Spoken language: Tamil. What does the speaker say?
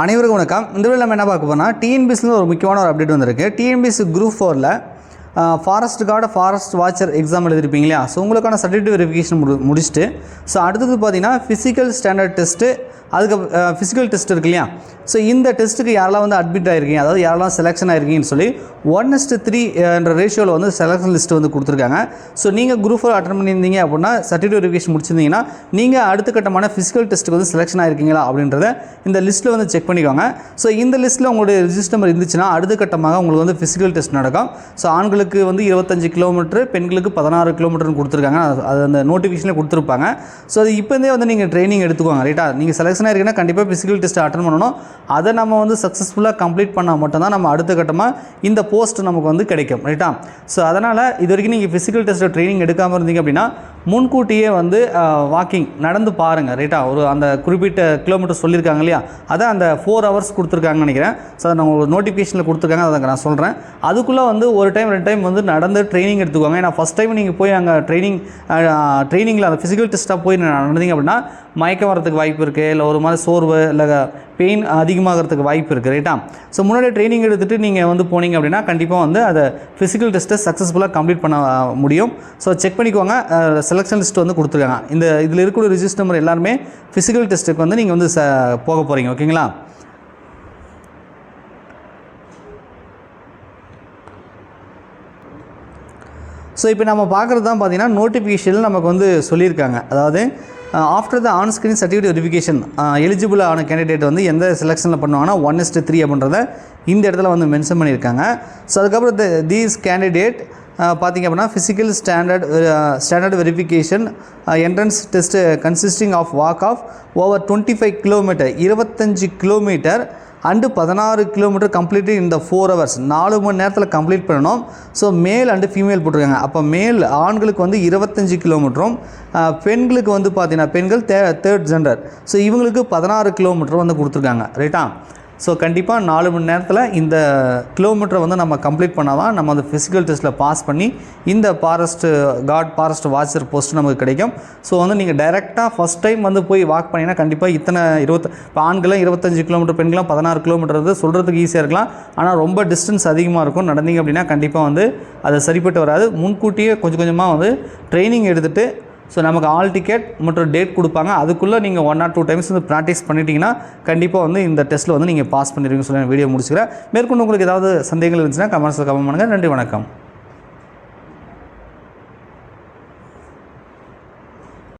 அனைவருக்கும் வணக்கம். இந்த வீடியோ நம்ம என்ன பார்க்க போனால் டிஎன்பிஎஸ்ல ஒரு முக்கியமான ஒரு அப்டேட் வந்திருக்கு. டிஎன்பிஎஸ் குரூப் ஃபோரில் forest guard forest watcher exam எழுதிருப்பீங்க இல்லையா? ஸோ உங்களுக்கான சர்டிஃபிகேட் வெரிஃபிகேஷன் முடி முடிச்சுட்டு ஸோ அடுத்தது பார்த்தீங்கன்னா ஃபிசிக்கல் ஸ்டாண்டர்ட் டெஸ்ட்டு அதுக்கு ஃபிசிக்கல் டெஸ்ட் இருக்கு இல்லையா? ஸோ இந்த டெஸ்ட்டுக்கு யாரெல்லாம் வந்து அட்மிட் ஆகிருக்கீங்க அதாவது யாரெல்லாம் செலெக்ஷன் ஆகிருக்கீங்கன்னு சொல்லி ஒன் இஸ்ட் த்ரீ என்ற ரேஷியோவில் வந்து செலெக்ஷன் லிஸ்ட் வந்து கொடுத்துருக்காங்க. ஸோ நீங்கள் குரூப் ஃபோர் அட்டன் பண்ணியிருந்தீங்க அப்படின்னா சர்டிஃபிகேட் வெரிஃபிகேஷன் முடிச்சிருந்தீங்கன்னா நீங்கள் அடுத்த கட்டமான ஃபிசிக்கல் டெஸ்ட்டுக்கு வந்து செலெக்ஷன் ஆகிருக்கீங்களா அப்படின்றத இந்த லிஸ்ட்டில் வந்து செக் பண்ணிக்கோங்க. ஸோ இந்த லிஸ்ட்டில் உங்களுடைய ரிஜிஸ்டர் நம்பர் இருந்துச்சுன்னா அடுத்த கட்டமாக உங்களுக்கு வந்து ஃபிசிக்கல் டெஸ்ட் நடக்கும். ஸோ ஆண்களுக்கு வந்து இருபத்தஞ்சு கிலோமீட்டர் பெண்களுக்கு பதினாறு கிலோமீட்டர்னு கொடுத்துருக்காங்க. அது- அந்த நோட்டிஃபிகேஷனில் கொடுத்துருப்பாங்க. ஸோ அது இப்போந்தே வந்து நீங்கள் ட்ரைனிங் எடுத்துக்கோங்க ரைட்டா நீங்கள் செலெக்ஷன் ஆயிருக்குன்னா கண்டிப்பாக ஃபிசிக்கல் டெஸ்ட் அட்டன் பண்ணணும். அதை நம்ம வந்து சக்ஸஸ்ஃபுல்லாக கம்ப்ளீட் பண்ணால் மட்டும்தான் நம்ம அடுத்த கட்டமாக இந்த போஸ்ட் நமக்கு வந்து கிடைக்கும் ரைட்டா ஸோ அதனால் இது வரைக்கும் நீங்கள் ஃபிசிக்கல் டெஸ்ட்டில் ட்ரைனிங் எடுக்காமல் இருந்தீங்க அப்படின்னா முன்கூட்டியே வந்து வாக்கிங் நடந்து பாருங்கள் ரைட்டாக ஒரு அந்த குறிப்பிட்ட கிலோமீட்டர் சொல்லியிருக்காங்க இல்லையா? அதான் அந்த ஃபோர் ஹவர்ஸ் கொடுத்துருக்காங்கன்னு நினைக்கிறேன். ஸோ அதை நான் ஒரு நோட்டிஃபிகேஷனில் கொடுத்துருக்காங்க அதை நான் சொல்கிறேன் அதுக்குள்ளே வந்து ஒரு டைம் ரெண்டு டைம் வந்து நடந்து ட்ரைனிங் எடுத்துக்கோங்க. ஏன்னா ஃபஸ்ட் டைம் நீங்கள் போய் அங்கே ட்ரைனிங் ட்ரைனிங்கில் அந்த ஃபிசிக்கல் டெஸ்ட்டாக போய் நடந்தீங்க அப்படின்னா மயக்கம் வரதுக்கு வாய்ப்பு இருக்குது இல்லை ஒரு மாதிரி சோர்வு இல்லை பெயின் அதிகமாகிறதுக்கு வாய்ப்பு இருக்குது ரைட்டா ஸோ முன்னாடி ட்ரைனிங் எடுத்துகிட்டு நீங்கள் வந்து போனீங்க அப்படின்னா கண்டிப்பாக வந்து அதை ஃபிசிக்கல் டெஸ்ட்டை சக்ஸஸ்ஃபுல்லாக கம்ப்ளீட் பண்ண முடியும். ஸோ செக் பண்ணிக்கோங்க. செலெக்ஷன் லிஸ்ட் வந்து கொடுத்துருக்காங்க. இந்த இதில் இருக்கக்கூடிய ரிஜிஸ்டர் நம்பர் எல்லாருமே ஃபிசிக்கல் டெஸ்ட்டுக்கு வந்து நீங்கள் வந்து ச போக போகிறீங்க ஓகேங்களா ஸோ இப்போ நம்ம பார்க்குறது தான் பார்த்தீங்கன்னா நோட்டிஃபிகேஷனில் நமக்கு வந்து சொல்லியிருக்காங்க. அதாவது after the on screen certificate verification eligible ஆன கேண்டிடேட் வந்து எந்த செலெக்ஷனில் பண்ணுவாங்கன்னா ஒன் எஸ்ட்டு த்ரீ அப்படின்றத இந்த இடத்துல வந்து மென்ஷன் பண்ணியிருக்காங்க. ஸோ அதுக்கப்புறம் தீஸ் கேண்டிடேட் uh, பார்த்தீங்க அப்படின்னா physical standard standard verification entrance test consisting of walk of over twenty five kilometre இருபத்தஞ்சி கிலோமீட்டர் அண்டு பதினாறு கிலோமீட்டர் கம்ப்ளீட் இந்த ஃபோர் ஹவர்ஸ் நாலு மணி நேரத்தில் கம்ப்ளீட் பண்ணணும். ஸோ மேல் அண்டு ஃபீமேல் போட்டிருக்காங்க. அப்போ மேல் ஆண்களுக்கு வந்து இருபத்தஞ்சி கிலோமீட்டரும் பெண்களுக்கு வந்து பார்த்தீங்கன்னா பெண்கள் தே தேர்ட் ஜெண்டர் ஸோ இவங்களுக்கு பதினாறு கிலோமீட்டர் வந்து கொடுத்துருக்காங்க. ரைட்டா ஸோ கண்டிப்பாக நாலு மணி நேரத்தில் இந்த கிலோமீட்டரை வந்து நம்ம கம்ப்ளீட் பண்ணால் தான் நம்ம அந்த ஃபிசிக்கல் டெஸ்ட்டில் பாஸ் பண்ணி இந்த forest guard forest watcher post நமக்கு கிடைக்கும். ஸோ வந்து நீங்கள் டைரெக்டாக ஃபஸ்ட் டைம் வந்து போய் வாக் பண்ணிங்கன்னா கண்டிப்பாக இத்தனை இருபத்தி இப்போ ஆண்களும் இருபத்தஞ்சு கிலோமீட்டர் பெண்களும் பதினாறு கிலோமீட்டர் வந்து சொல்கிறதுக்கு ஈஸியாக இருக்கலாம். ஆனால் ரொம்ப டிஸ்டன்ஸ் அதிகமாக இருக்கும். நடந்தீங்க அப்படின்னா கண்டிப்பாக வந்து அதை சரிப்பட்டு வராது. முன்கூட்டியே கொஞ்சம் கொஞ்சமாக வந்து ட்ரைனிங் எடுத்துகிட்டு ஸோ நமக்கு ஆல் டிக்கெட் மற்றும் டேட் கொடுப்பாங்க. அதுக்குள்ளே நீங்கள் ஒன் ஆர் டூ டைம்ஸ் வந்து ப்ராக்டிஸ் பண்ணிட்டீங்கன்னா கண்டிப்பாக வந்து இந்த டெஸ்ட்டில் வந்து நீங்கள் பாஸ் பண்ணிடுவீங்கன்னு சொல்லி நான் வீடியோ முடிச்சுக்கிறேன். மேற்கொண்டு உங்களுக்கு ஏதாவது சந்தேகங்கள் இருந்துச்சுன்னா கமெண்ட்ஸில் கமெண்ட் பண்ணுங்கள் நன்றி வணக்கம்.